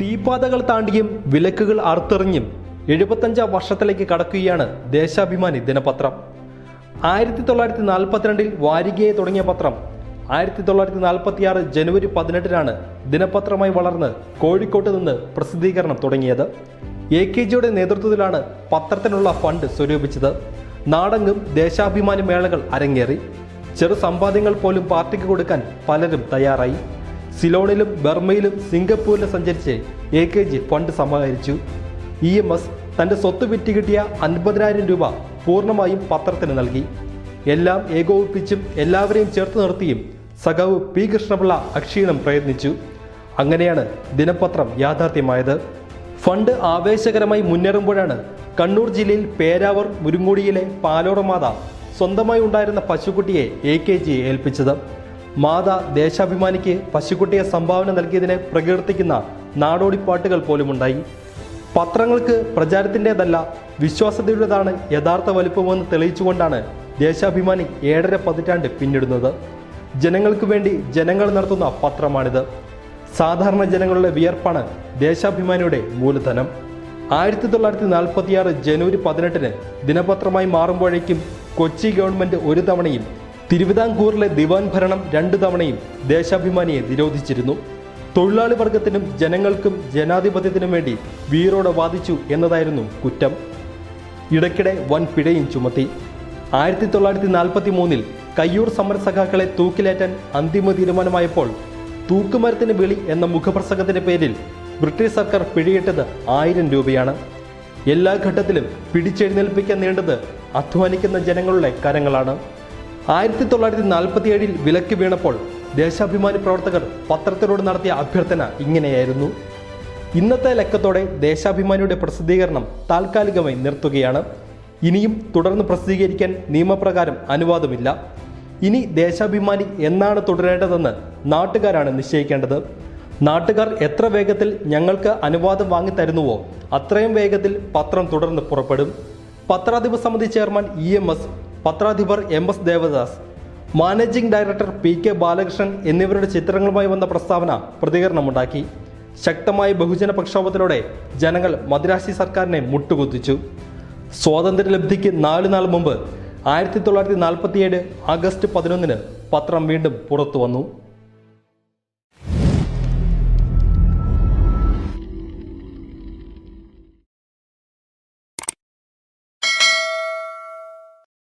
തീപാതകൾ താണ്ടിയും വിലക്കുകൾ അറുത്തെറിഞ്ഞും എഴുപത്തഞ്ചാം വർഷത്തിലേക്ക് കടക്കുകയാണ് ദേശാഭിമാനി ദിനപത്രം. ആയിരത്തി തൊള്ളായിരത്തി നാൽപ്പത്തിരണ്ടിൽ വാരികയെ തുടങ്ങിയ പത്രം ആയിരത്തി തൊള്ളായിരത്തി നാൽപ്പത്തിയാറ് ജനുവരി പതിനെട്ടിനാണ് ദിനപത്രമായി വളർന്ന് കോഴിക്കോട്ട് നിന്ന് പ്രസിദ്ധീകരണം തുടങ്ങിയത്. എ കെ ജിയുടെ നേതൃത്വത്തിലാണ് പത്രത്തിനുള്ള ഫണ്ട് സ്വരൂപിച്ചത്. നാടെങ്ങും ദേശാഭിമാനി മേളകൾ അരങ്ങേറി. ചെറു സമ്പാദ്യങ്ങൾ പോലും പാർട്ടിക്ക് കൊടുക്കാൻ പലരും തയ്യാറായി. സിലോണിലും ബർമയിലും സിംഗപ്പൂരിലും സഞ്ചരിച്ച് എ കെ ജി ഫണ്ട് സമാഹരിച്ചു. ഇ എം എസ് തന്റെ സ്വത്ത് വിറ്റ് കിട്ടിയ അൻപതിനായിരം രൂപ പൂർണമായും പത്രത്തിന് നൽകി. എല്ലാം ഏകോപിപ്പിച്ചും എല്ലാവരെയും ചേർത്ത് നിർത്തിയും സഖാവ് പി കൃഷ്ണപിള്ള അക്ഷീണം പ്രയത്നിച്ചു. അങ്ങനെയാണ് ദിനപത്രം യാഥാർത്ഥ്യമായത്. ഫണ്ട് ആവേശകരമായി മുന്നേറുമ്പോഴാണ് കണ്ണൂർ ജില്ലയിൽ പേരാവർ മുരുങ്ങോടിയിലെ പാലോറമാത സ്വന്തമായി ഉണ്ടായിരുന്ന പശുക്കുട്ടിയെ എ കെ ജി ഏൽപ്പിച്ചത്. മാത ദേശാഭിമാനിക്ക് പശുക്കുട്ടിയെ സംഭാവന നൽകിയതിനെ പ്രകീർത്തിക്കുന്ന നാടോടിപ്പാട്ടുകൾ പോലുമുണ്ടായി. പത്രങ്ങൾക്ക് പ്രചാരത്തിന്റെതല്ല വിശ്വാസ്യതയുടേതാണ് യഥാർത്ഥ വലുപ്പമെന്ന് തെളിയിച്ചുകൊണ്ടാണ് ദേശാഭിമാനി ഏഴര പതിറ്റാണ്ട് പിന്നിടുന്നത്. ജനങ്ങൾക്ക് വേണ്ടി ജനങ്ങൾ നടത്തുന്ന പത്രമാണിത്. സാധാരണ ജനങ്ങളുടെ വിയർപ്പാണ് ദേശാഭിമാനിയുടെ മൂലധനം. ആയിരത്തി തൊള്ളായിരത്തി നാൽപ്പത്തിയാറ് ജനുവരി പതിനെട്ടിന് ദിനപത്രമായി മാറുമ്പോഴേക്കും കൊച്ചി ഗവൺമെന്റ് ഒരു തവണയും തിരുവിതാംകൂറിലെ ദിവാൻ ഭരണം രണ്ടു തവണയും ദേശാഭിമാനിയെ നിരോധിച്ചിരുന്നു. തൊഴിലാളി വർഗത്തിനും ജനങ്ങൾക്കും ജനാധിപത്യത്തിനും വേണ്ടി വീറോടെ വാദിച്ചു എന്നതായിരുന്നു കുറ്റം. ഇടയ്ക്കിടെ വൻ പിഴയും ചുമത്തി. ആയിരത്തി തൊള്ളായിരത്തി നാൽപ്പത്തി മൂന്നിൽ കയ്യൂർ സമരസഖാക്കളെ തൂക്കിലേറ്റാൻ അന്തിമ തീരുമാനമായപ്പോൾ തൂക്കുമരത്തിന് വിളി എന്ന മുഖപ്രസംഗത്തിന്റെ പേരിൽ ബ്രിട്ടീഷ് സർക്കാർ പിഴയിട്ടത് ആയിരം രൂപയാണ്. എല്ലാ ഘട്ടത്തിലും പിടിച്ചെഴുന്നേൽപ്പിക്കാൻ നീണ്ടത് അധ്വാനിക്കുന്ന ജനങ്ങളുടെ കരങ്ങളാണ്. ആയിരത്തി തൊള്ളായിരത്തി നാൽപ്പത്തിയേഴിൽ വിലക്ക് വീണപ്പോൾ ദേശാഭിമാനി പ്രവർത്തകർ പത്രത്തിലൂടെ നടത്തിയ അഭ്യർത്ഥന ഇങ്ങനെയായിരുന്നു. ഇന്നത്തെ ലക്കത്തോടെ ദേശാഭിമാനിയുടെ പ്രസിദ്ധീകരണം താൽക്കാലികമായി നിർത്തുകയാണ്. ഇനിയും തുടർന്ന് പ്രസിദ്ധീകരിക്കാൻ നിയമപ്രകാരം അനുവാദമില്ല. ഇനി ദേശാഭിമാനി എന്നാണ് തുടരേണ്ടതെന്ന് നാട്ടുകാരാണ് നിശ്ചയിക്കേണ്ടത്. നാട്ടുകാർ എത്ര വേഗത്തിൽ ഞങ്ങൾക്ക് അനുവാദം വാങ്ങി തരുന്നുവോ അത്രയും വേഗത്തിൽ പത്രം തുടർന്ന് പുറപ്പെടും. പത്രാധിപ സമിതി chairman E M S പത്രാധിപർ M S Devadas managing director P K Balakrishnan എന്നിവരുടെ ചിത്രങ്ങളുമായി വന്ന പ്രസ്താവന പ്രതികരണമുണ്ടാക്കി. ശക്തമായ ബഹുജന പ്രക്ഷോഭത്തിലൂടെ ജനങ്ങൾ മദ്രാശി സർക്കാരിനെ മുട്ടുകുത്തിച്ചു. സ്വാതന്ത്ര്യലബ്ധിക്ക് നാലു നാൾ മുമ്പ് ആയിരത്തി തൊള്ളായിരത്തി നാൽപ്പത്തിയേഴ് ആഗസ്റ്റ് പതിനൊന്നിന് പത്രം വീണ്ടും പുറത്തു വന്നു